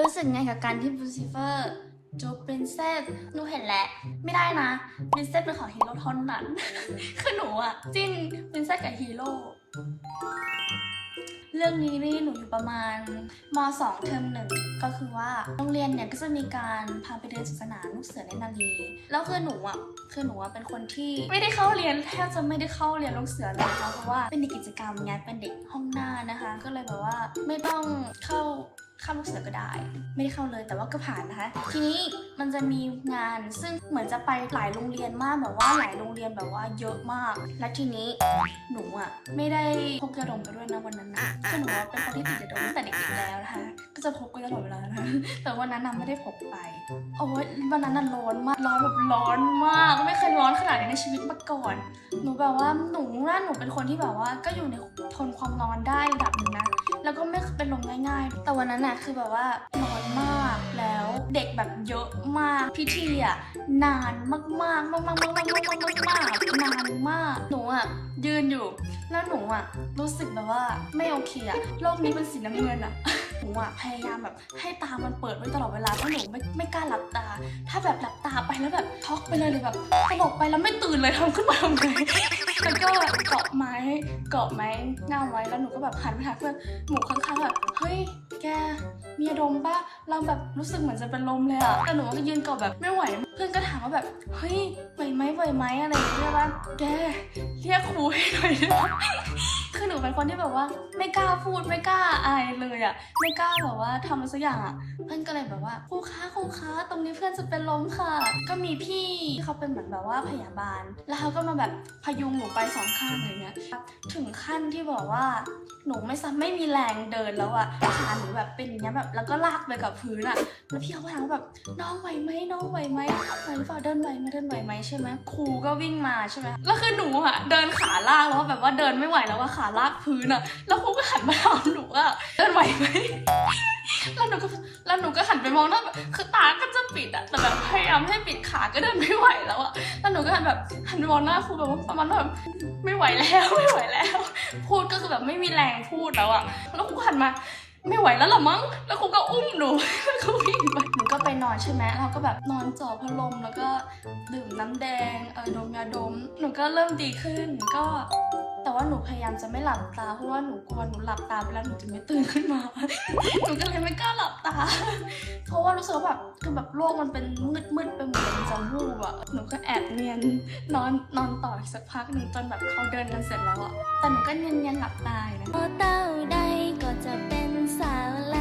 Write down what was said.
รู้สึกไงกับการที่ลูซิเฟอร์จูบปรินเซสหนูเห็นแล้วไม่ได้นะปรินเซสเป็นของฮีโร่เท่านั้น คือหนูอะจิ้นปรินเซสกับฮีโร่เรื่องนี้นี่หนูอยู่ประมาณม 2 เทอมหนึ่งก็คือว่าโรงเรียนเนี่ยก็จะมีการพาไปเรียนศาสนาลูกเสือในนาลีแล้วคือหนูอะคือหนูอะเป็นคนที่ไม่ได้เข้าเรียนแทบจะไม่ได้เข้าเรียนลูกเสือเลยนะเพราะว่าเป็นเด็กกิจกรรมไงเป็นเด็กห้องหน้านะคะ ก็เลยแบบว่าไม่ต้องเข้า เข้าลูกเสือก็ได้ ไม่ได้เข้าเลยแต่ว่าก็ผ่านนะคะ ทีนี้มันจะมีงานซึ่งเหมือนจะไปหลายโรงเรียนมากแบบว่าหลายโรงเรียนแบบว่าเยอะมาก และทีนี้หนูอะไม่ได้พกยาดมไปด้วยนะวันนั้นนะคือหนูเป็นคนที่ติดยาดมตั้งแต่เด็กๆแล้วนะคะ ก็จะพกไปตลอดเวลานะคะแต่วันนั้นน่ะไม่ได้พกไปโอ้ยวันนั้นน่ะร้อนมากร้อนแบบร้อนมาก ไม่เคยร้อนขนาดนี้ในชีวิตมาก่อน หนูแบบว่าหนูน่าหนูเป็นคนที่แบบว่า ก็อยู่ในทนความร้อนได้ระดับหนึงนะแล้วก็ไม่เป็นลมง่าย ๆ แต่วันนั้นน่ะคือแบบว่าร้อนมากแล้วเด็กแบบเยอะมากพิธีอะนานมากๆมากๆมากๆมากๆมากๆมากๆนานมากหนูอะยืนอยู่ แล้วหนูอะรู้สึกแบบว่าไม่โอเคอะโลกนี้เป็นสีน้ำเงินอะหนู อะพยายามแบบให้ตามันเปิดไว้ตลอดเวลาเพราะหนูไม่ไม่กล้าหลับตา ถ้าแบบหลับตาไปแล้วแบบช็อกไปเลยเลยแบบสลบไปแล้วไม่ตื่นเลยทำขึ้นมาทำไงแล้วก็เกาะไม้เกาะไม้หน้าไว้แล้วหนูก็แบบหันไปหาเพื่อนหมูข้างๆแบบเฮ้ยแกมีอารมณ์ป่ะเราแบบรู้สึกเหมือนจะเป็นลมเลยอะแต่หนูก็ยืนเกาะแบบไม่ไหว เพื่อนก็ถามว่าแบบเฮ้ยไหวไหมไหวไหมอะไรอย่างเงี้ยว่าแกเรียกครูให้หน่อยได้ไหม เป็นคนที่แบบว่า ไม่กล้าพูดไม่กล้าอายเลยอะไม่กล้าแบบว่าทำอะไรสักอย่างอะเพื่อนก็เลยแบบว่าครูคะครูคะตรงนี้เพื่อนจะเป็นลมค่ะ ก็มีพี่ที่เขาเป็นเหมือนแบบว่าพยาบาล แล้วเขาก็มาแบบพยุงหนูไปสองข้างอะไรเงี้ยถึงขั้นที่บอกว่าหนูไม่ซ้ำไม่มีแรงเดินแล้วอะขาหนูแบบเป็นอย่างเงี้ยแบบแล้วก็ลากไปกับพื้นอะแล้วพี่เขาก็ถามว่าแบบน้องไหวไหมน้องไหวไหมไหวหรือเปล่าเดินไหวไหมเดินไหวไหมใช่ไหมครูก็วิ่งมาใช่ไหมแล้วคือหนูอะเดินขาลากแล้วแบบว่าเดินไม่ไหวแล้วว่าขาลากพื้นอะแล้วครูก็หันมาถามหนูว่าเดินไหวไหมแล้วหนูก็แล้วหนูก็หันไปมองหน้าแบบคือตาก็จะปิดอะแต่แบบพยายามให้ปิดขาก็เดินไม่ไหวแล้วอะแล้วหนูก็หันแบบหันไปมองหน้าครูแบบว่าประมาณแบบไม่ไหวแล้วไม่ไหวแล้ว พูดก็คือแบบไม่มีแรงพูดแล้วอะแล้วครูก็หันมาไม่ไหวแล้วหรอมั้ง แล้วครูก็อุ้มหนูแล้วก็วิ่งไปหนูก็ไปนอนใช่ไหมเราก็แบบนอนจ่อพัดลมแล้วก็ดื่มน้ำแดง เออดมยาดม หนูก็เริ่มดีขึ้น ก็ แต่ว่าหนูพยายามจะไม่หลับตา เพราะว่าหนูกลัวหนูหลับตาไปแล้วหนูจะไม่ตื่นขึ้นมา หนูก็เลยไม่กล้าหลับตา เพราะว่ารู้สึกว่าแบบคือแบบโลกมันเป็นมืดมืดไปหมดเป็นจอมวูบอะหนูก็แอบเนียนนอนนอนต่ออีกสักพักหนึ่งจนแบบเขาเดินกันเสร็จแล้วอะแต่หนูก็เนียนเนียนหลับตายนะพอเต้าใดก็จะเป็นสาวแล้ว